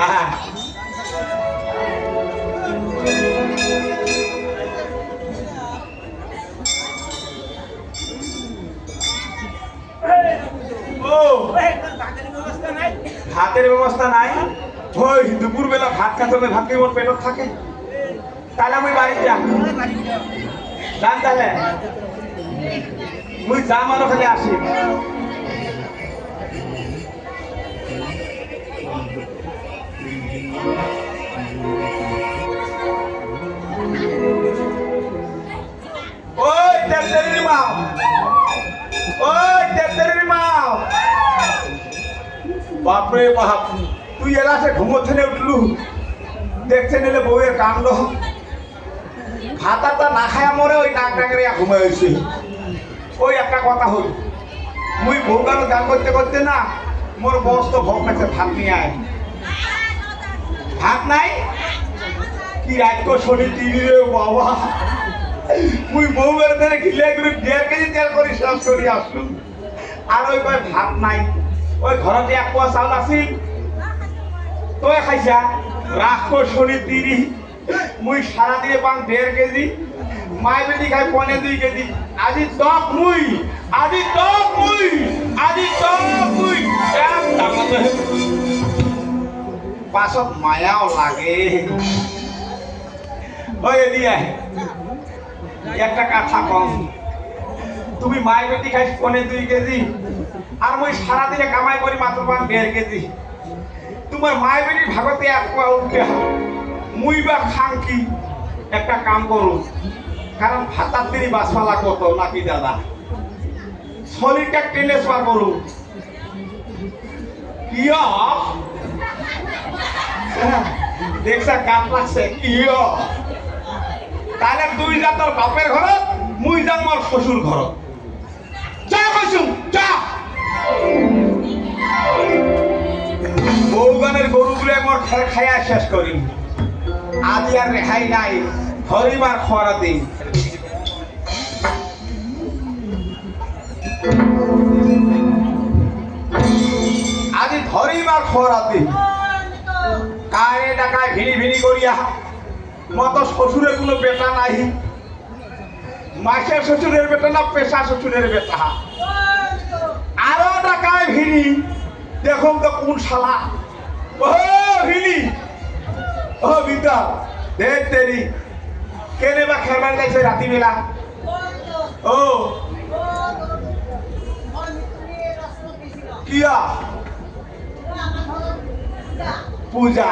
হ্যাঁ ভাতের ব্যবস্থা নাই? ওই দুপুর বেলা ভাত খাতে হবে, ভাত মোর পেটত থাকে? তাহলে আমি বাড়ি যাম যান তাহলে। মুই আর খালি আসি। ওই তেত্তেরি মাও ওই তেত্তেরি মাও বাপরে বাপ, তুই এলাসে ঘুমোচ্ছে নে উঠলু। দেখছে নিলে বউয়ের কাণ্ড। ভাতাটা না খায়া মরে ওই নাক ডাঙরে ঘুমে হয়েছে ওই একটা কথা হল, মুই বউ গান করতে করতে না, মোর বস তো ভোগ লাগছে ভাত নিয়ে আয়। ভাত নাই? কি রাজ্য শনি তিরি রে বাবা। মুই বউ বের ধরে খিলে করে দেড় কেজি তেল করি শেষ করি আসলু। আর ওই কয় ভাত নাই। ওই ঘরতে এক পোয়া চাউল আছিল তই খাইছা? রাখ শনি তিরি মুই সারা দিয়ে পাং দেড় কেজি। মাই বেটি খাই পনে দুই কেজি। আজি টক মুই। আজি টক মুই। আজি টক মুই। এক দামতে পাছত মায়াও লাগে। ওই এদিকে একটা কথা কম। তুমি মাই বেটি খাই পনে দুই কেজি, আর মুই সারা দিনে কামাই করি মাত্র পান দেড় কেজি। তোমার মায়ের বেটির ভাগতে এক পা উঠে মুই বা খাং কি? একটা কাম করো। কারণ ভাতার তিনি বাঁচবা লাগবো তো নাকি দাদা? শরীরটা টেনে শোয়া করু কিয় দেখছা কাপ লাগছে কিয় তাহলে তুই যা তোর বাপের ঘৰত, মুই যাম মোর শ্বশুর ঘৰত। যা কৈছো, যা। বৌগানের গরুগুলো মোর খেল খাইয়া শেষ করিম আজি আর রেহাই নাই হরিবার খরা দিন আজি ধরিবার খরা দিন কায়ে ভিনি করিয়া মত শ্বশুরের কোনো বেটা নাই। মাসের শ্বশুরের বেটা না পেশা শ্বশুরের বেটা। আরও টাকায় ভিড়ি দেখুন তো কোন শালা। পূজা।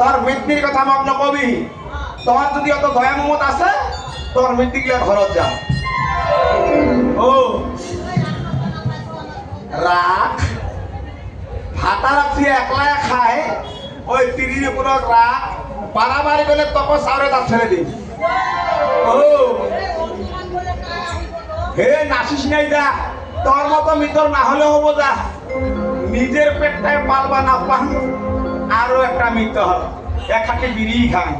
তোর মৃত্যুর কথা মগ নকবি। তোর যদি অত দয়া মমত আছে, তোর মৃত্যু গিয়া ঘরত যা ও। রাখ ভাতা রাখছি একলা খায় ওই তিরির উপর রাখ বাড়াবাড়ি গেলে তখন সারে তার ছেড়ে দিন হে, নাচিস নাই যা। তোর মতো মিতর না হলে হব যা। নিজের পেটটায় পালবা না পান আরও একটা মিতর এক হাতে বিড়ি খায়